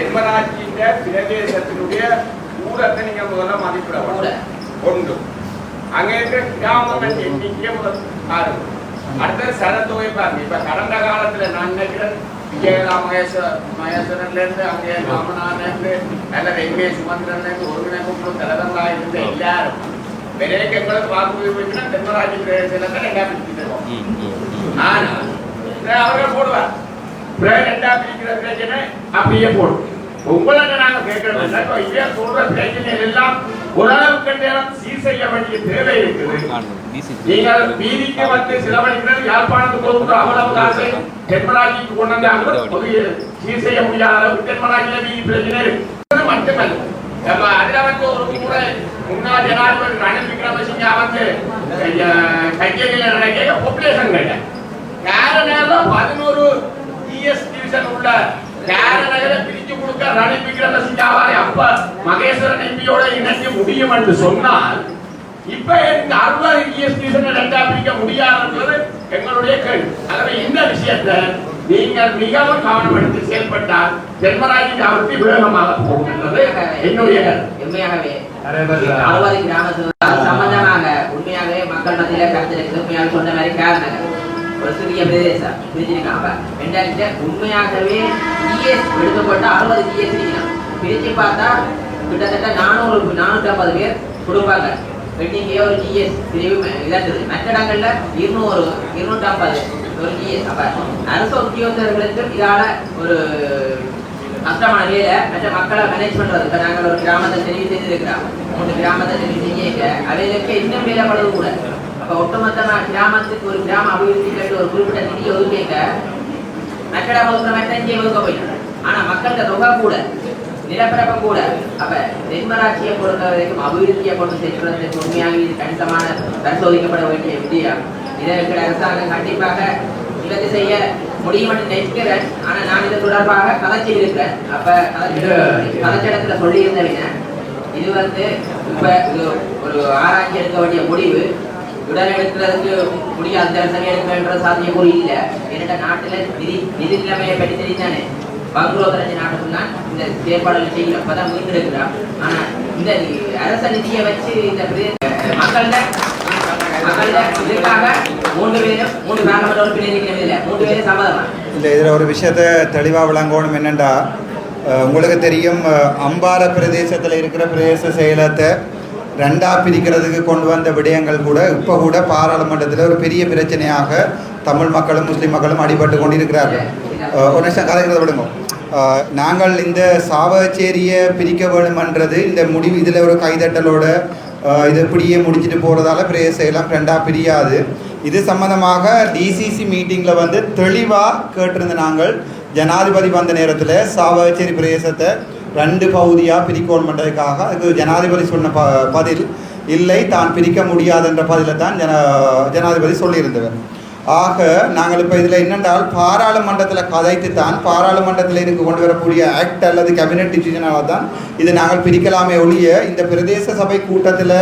தென்மராட்சியின் பிரதேசத்தினுடைய ஊரத்தை நீங்க முதல்ல மதிப்பிட வேண்டும். ஒன்று. அங்கே இருக்கிற கிராமங்கள் எண்ணிக்கை முதல் பாருங்க அடுத்தது சனத்தொகை பாருங்க. இப்ப கடந்த காலத்துல நான் நினைக்கிறேன் விஜயலா மகேஷ மகேஸ்வரன்ல இருந்து அங்கே ராமநாதன்ல இருந்து அல்ல வெங்கே சுமந்திரன்ல இருந்து ஒருங்கிணைப்பு தலைவர்களா இருந்த எல்லாரும் வாக்குறுதி போயிட்டுனா தென்மராட்சி பிரதேசத்துல தான் ரெண்டா பிரிச்சுட்டு ஆனா இதை அவர்கள் போடுவார். ரெண்டா பிரிக்கிற பிரச்சனை? அப்படியே போடும் உங்களை நாங்க கேட்கறது இல்லை. இப்ப இதே சொல்ற பிரச்சனைகள் எல்லாம் ஓரளவுக்கு நேரம் சீர் செய்ய வேண்டிய தேவை இருக்குது. நீங்கள் வீதிக்கு வந்து செலவழிக்கிறது யாழ்ப்பாணத்துக்கு கொடுக்குற அவ்வளவு காசை தென்மராட்சிக்கு கொண்டு வந்தாங்க பொது சீர் செய்ய முடியாத அளவுக்கு தென்மராட்சியில வீதி பிரச்சனை இருக்கு. அது மட்டுமல்ல. நம்ம அதுல வந்து ஒரு முறை முன்னாள் ஜனாதிபதி ரணில் விக்ரமசிங்க வந்து கையெழுத்தில் நடக்க பாப்புலேஷன் கிடையாது ரணில் விக்ரமசிங்காவாலே அப்ப மகேஸ்வரன் எம்பியோட இணைக்க முடியும் என்று சொன்னால் இப்ப இந்த அறுபது டிவிஷன் ரெண்டா பிரிக்க முடியாதுன்றது எங்களுடைய கேள்வி. ஆகவே இந்த விஷயத்தை? நீங்கள் மிகவும் கவனம் எடுத்து செயல்பட்டால் தென்மராஜி அவர்த்தி வேகமாக போகும் என்பது என்னுடைய. உண்மையாகவே அறுபது கிராமத்துல சம்பந்தமாக உண்மையாகவே மக்கள் மத்தியில கருத்து உண்மையாக சொன்ன மாதிரி காரணம் ஒரு சிறிய பிரதேசம் பிரிச்சிருக்காங்க. ரெண்டாயிரத்தி உண்மையாகவே இஎஸ் எடுக்கப்பட்ட அறுபது இஎஸ் இருக்கணும் பிரிச்சு பார்த்தா கிட்டத்தட்ட நானூறு நானூற்றி ஐம்பது பேர் குடும்பங்கள் பெண்டிங்கே ஒரு ஜிஎஸ் பிரிவு இதாக்குது. மற்ற இடங்கள்ல இருநூறு இருநூற்றி ஐம்பது ஒரு ஜிஎஸ் அப்ப அரசு உத்தியோகத்தர்களுக்கு இதால ஒரு கஷ்டமான வேலை மற்ற மக்களை மேனேஜ் பண்றது. இப்ப நாங்கள் ஒரு கிராமத்தை தெரிவு செய்திருக்கிறோம். மூணு கிராமத்தை தெரிவு செஞ்சிருக்க அவைகளுக்கு இன்னும் வேலைப்படுறது கூட. அப்ப ஒட்டுமொத்தமா கிராமத்துக்கு ஒரு கிராம அபிவிருத்தி கேட்டு ஒரு குறிப்பிட்ட நிதி ஒதுக்கிக்க நக்கடா ஒதுக்குற மாதிரி இங்கே ஒதுக்க போயிடும் ஆனா மக்களுக்கு தொகை கூட நிலப்பரப்பு கூட. அப்ப தென்மராட்சியை பொறுத்த வரைக்கும் அபிவிருத்தியை கொண்டு செல்வதற்கு உண்மையாக இது கணிசமான பரிசோதிக்கப்பட வேண்டிய விடயம் இதை இருக்கிற அரசாங்கம் கண்டிப்பாக நிவர்த்தி செய்ய முடியும் என்று நினைக்கிறேன். ஆனா நான் இது தொடர்பாக கதைச்சி இருக்கிறேன். அப்ப கதைச்ச இடத்துல சொல்லி இருந்தவங்க இது வந்து இப்ப ஒரு ஆராய்ச்சி எடுக்க வேண்டிய முடிவு. உடல் எடுக்கிறதுக்கு முடியாது அந்த சமயம் எடுக்க வேண்டிய கூட இல்லை. என்னோட நாட்டுல நிதி நிதி நிலைமையை பற்றி தெரிந்தானே பங்களோதரஞ்சு நாட்டுக்கு தான் இந்த செயற்பாடுகள் செய்யல. அப்பதான் மீண்டெடுக்கிறான் ஆனா இந்த அரச நிதியை வச்சு இந்த பிரதேச மக்கள்கிட்ட மக்கள்கிட்ட இதுக்காக மூன்று பேரும் மூன்று நாடாளுமன்ற உறுப்பினர் இருக்கிறதில்ல மூன்று பேரும் சம்மதமா? இல்லை இதில் ஒரு விஷயத்தை தெளிவாக விளங்கணும் என்னென்றா உங்களுக்கு தெரியும் அம்பார பிரதேசத்தில் இருக்கிற பிரதேச செயலத்தை ரெண்டா பிரிக்கிறதுக்கு கொண்டு வந்த விடயங்கள் கூட இப்போ கூட பாராளுமன்றத்தில் ஒரு பெரிய பிரச்சனையாக தமிழ் மக்களும் முஸ்லீம் மக்களும் அடிபட்டு கொண்டிருக்கிறார்கள். ஒரு நிமிஷம் கதைக்கிறத விடுங்க. நாங்கள் இந்த சாவச்சேரியை பிரிக்க வேணுமன்றது இந்த முடிவு இதில் ஒரு கைதட்டலோட இது இப்படியே முடிச்சுட்டு போகிறதால பிரதேச செயலம் ரெண்டா பிரியாது. இது சம்பந்தமாக டிசிசி மீட்டிங்கில் வந்து தெளிவாக கேட்டிருந்த நாங்கள் ஜனாதிபதி வந்த நேரத்தில் சாவகச்சேரி பிரதேசத்தை ரெண்டு பகுதியாக பிரிக்கோன் அதுக்கு ஜனாதிபதி சொன்ன ப பதில். இல்லை தான் பிரிக்க முடியாதுன்ற பதிலை தான் ஜன ஜனாதிபதி சொல்லியிருந்தவர். ஆக நாங்கள் இப்போ இதில் என்னென்றால் பாராளுமன்றத்தில் கதைத்து தான் பாராளுமன்றத்தில் இருந்து கொண்டு வரக்கூடிய ஆக்ட் அல்லது கேபினட் டிசிஷனால் தான் இதை நாங்கள் பிரிக்கலாமே ஒழிய இந்த பிரதேச சபை கூட்டத்தில்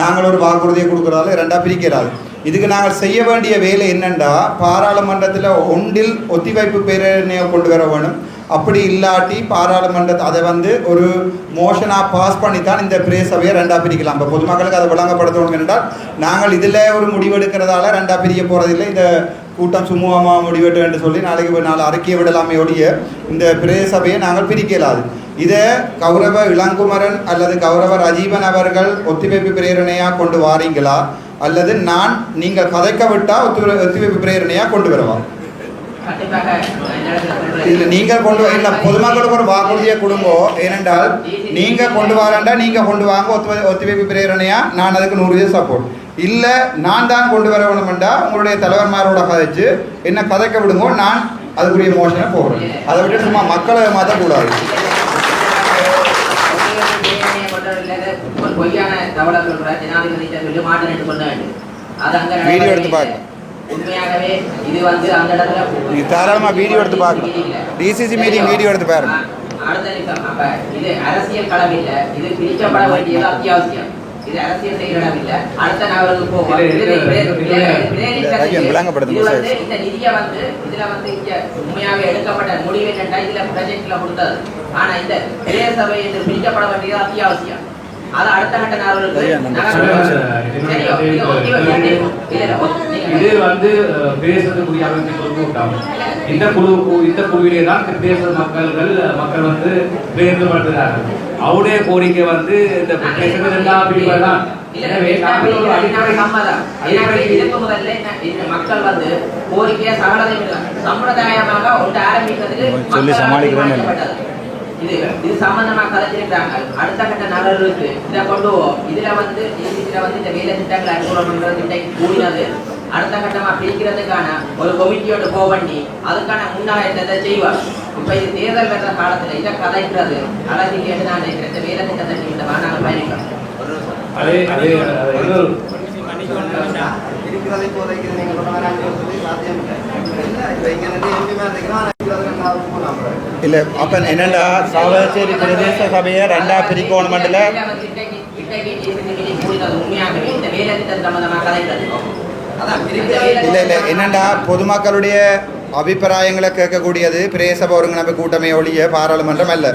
நாங்கள் ஒரு வாக்குறுதியை கொடுக்குறதால ரெண்டாக பிரிக்கிறாள் இதுக்கு நாங்கள் செய்ய வேண்டிய வேலை என்னென்றால் பாராளுமன்றத்தில் ஒன்றில் ஒத்திவைப்பு பேரணியை கொண்டு வர வேணும். அப்படி இல்லாட்டி பாராளுமன்றத்தை அதை வந்து ஒரு மோஷனாக பாஸ் பண்ணி தான் இந்த பிரே சபையை ரெண்டாக பிரிக்கலாம். இப்போ பொதுமக்களுக்கு அதை விளங்கப்படுத்தணும் என்றால் நாங்கள் இதில் ஒரு முடிவெடுக்கிறதால ரெண்டாக பிரிய போகிறதில்லை இந்த கூட்டம் சுமூகமாக முடிவெட்டு என்று சொல்லி நாளைக்கு ஒரு நாலு அறிக்கையை விடலாமே ஒழிய இந்த பிரே சபையை நாங்கள் பிரிக்கலாது. இதை கௌரவ இளங்குமரன் அல்லது கௌரவ ரஜீவன் அவர்கள் ஒத்திவைப்பு பிரேரணையாக கொண்டு வாரீங்களா? அல்லது நான் நீங்கள் கதைக்க விட்டால் ஒத்து ஒத்திவைப்பு பிரேரணையாக கொண்டு வரவா? இதில் நீங்கள் கொண்டு இல்லை பொதுமக்களுக்கு ஒரு வாக்குறுதியை கொடுங்கோ. ஏனென்றால் நீங்கள் கொண்டு வரேன்டா நீங்கள் கொண்டு வாங்க ஒத்து ஒத்திவைப்பு பிரேரணையா? நான் அதுக்கு நூறு வீதம் சப்போர்ட் இல்லை நான் தான் கொண்டு வர வேணுமெண்டா உங்களுடைய தலைவர்மாரோட கதைச்சு என்ன கதைக்க விடுங்கோ நான் அதுக்குரிய மோஷனை போடுறேன். அதை விட்டு சும்மா மக்களை மாற்றக்கூடாது வீடியோ எடுத்து பாருங்க. உண்மையாகவே இது வந்து அந்த இடத்துல நீ தாராளமா வீடியோ எடுத்து பாருங்க. DCC meeting வீடியோ எடுத்து பாருங்க. அடுத்த நிமிஷம் அப்ப இது அரசியல் களம் இல்ல. இது பிரிக்கப்பட வேண்டியது அத்தியாவசியம். இது அரசியல் செய்கிற இடம் இல்ல. அடுத்த நகருக்கு போவோம். இந்த நிதியை வந்து இதுல வந்து இங்க உண்மையாக எடுக்கப்பட்ட முடிவு என்னன்னா இதுல ப்ராஜெக்ட்ல கொடுத்தது. ஆனா இந்த பிரே சபை என்று பிரிக்கப்பட வேண்டியது அத்தியாவசியம். அது அடுத்த கட்ட. சரியோ? இது வந்து பேசுறதுக்குரிய அமைப்பு கூட்டம் இந்த குழு இந்த குழுவிலே தான் பேச மக்கள்கள் மக்கள் வந்து தேர்ந்தெடுக்கிறார்கள் அவருடைய கோரிக்கை வந்து இந்த பேசுறது எல்லா பிரிவுகள் தான் மக்கள் வந்து கோரிக்கையை இல்லை. சம்பிரதாயமாக ஒன்று ஆரம்பிக்கிறதுக்கு சொல்லி. தீர்மானிக்கப்பட்டது. இது இது சம்பந்தமா கதைச்சிருக்காங்க அடுத்த கட்ட நகருக்கு இதை கொண்டு இதுல வந்து இதுல வந்து இந்த வேலை திட்டங்கள் பண்றது இன்றைக்கு கூடினது. அடுத்த கட்டமா பிரிக்கிறதுக்கான ஒரு கமிட்டியோட போ பண்ணி அதுக்கான முன்னாயத்தை செய்வார் இப்ப இது தேர்தல் வர்ற காலத்துல இதை கதைக்கிறது அழகு கேட்டு நான் நினைக்கிறேன். இந்த வேலை திட்டத்தை இந்த நாங்கள் பயணிக்கிறோம் இருக்கிறதை இப்போதைக்கு நீங்க சொன்ன மாதிரி அங்கே வந்து சாத்தியம் இல்லை. இப்போ இங்கே எம்பி மேலே இல்லை அப்போ என்னென்னா சாவகச்சேரி பிரதேச சபையை ரெண்டாக பிரிக்கணும் மட்டும் இல்லை இல்லை என்னென்னா பொதுமக்களுடைய அபிப்பிராயங்களை கேட்கக்கூடியது பிரதேச ஒருங்கிணைப்பு கூட்டமை ஒழிய பாராளுமன்றம் அல்ல.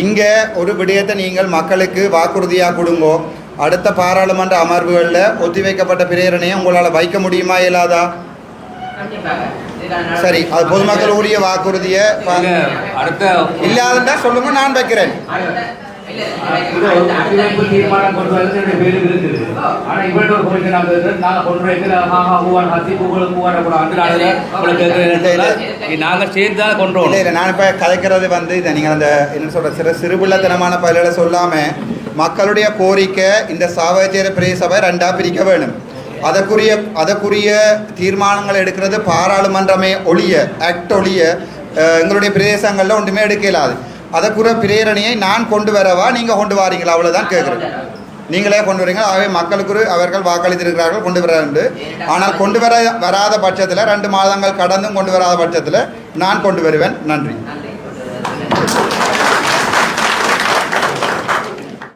இங்கே ஒரு விடயத்தை நீங்கள் மக்களுக்கு வாக்குறுதியாக கொடுங்கோ. அடுத்த பாராளுமன்ற அமர்வுகளில் ஒத்திவைக்கப்பட்ட பிரேரணையை உங்களால் வைக்க முடியுமா இயலாதா? சரி அது பொதுமக்கள் உரிய வாக்குறுதியை அடுத்த இல்லாதண்டா சொல்லுங்க நான் வைக்கிறேன். தீர்மானம் கொண்டு வரது என்னுடைய பேருக்கு இருக்குது ஆனா இவர்கிட்ட ஒரு கோரிக்கை நாங்க இருக்கிறது, நாங்க கொண்டு வைக்கிற ஆஹா ஊவான் ஹசி பூவல் பூவான் கூட அந்த நாளில் உங்களுக்கு கேட்கிறேன் நாங்க சேர்த்து தான் கொண்டு இல்லை வரோம் இல்லை நான் இப்போ கதைக்கிறது வந்து இதை நீங்கள் அந்த என்ன சொல்கிற சிறு சிறுபிள்ளத்தனமான பதில்களை சொல்லாமல் மக்களுடைய கோரிக்கை இந்த சாவகச்சேரி பிரதேச சபை ரெண்டாக பிரிக்க வேணும். அதற்குரிய அதற்குரிய தீர்மானங்கள் எடுக்கிறது பாராளுமன்றமே ஒழிய ஆக்ட் ஒழிய எங்களுடைய பிரதேசங்களில் ஒன்றுமே எடுக்க இயலாது அதற்குரிய பிரேரணையை நான் கொண்டு வரவா நீங்கள் கொண்டு வாரீங்களா? அவ்வளோதான் கேட்குறேன் நீங்களே கொண்டு வரீங்க. ஆகவே மக்களுக்கு அவர்கள் வாக்களித்திருக்கிறார்கள் கொண்டு வர உண்டு ஆனால் கொண்டு வர வராத பட்சத்தில் ரெண்டு மாதங்கள் கடந்தும் கொண்டு வராத பட்சத்தில் நான் கொண்டு வருவேன். நன்றி.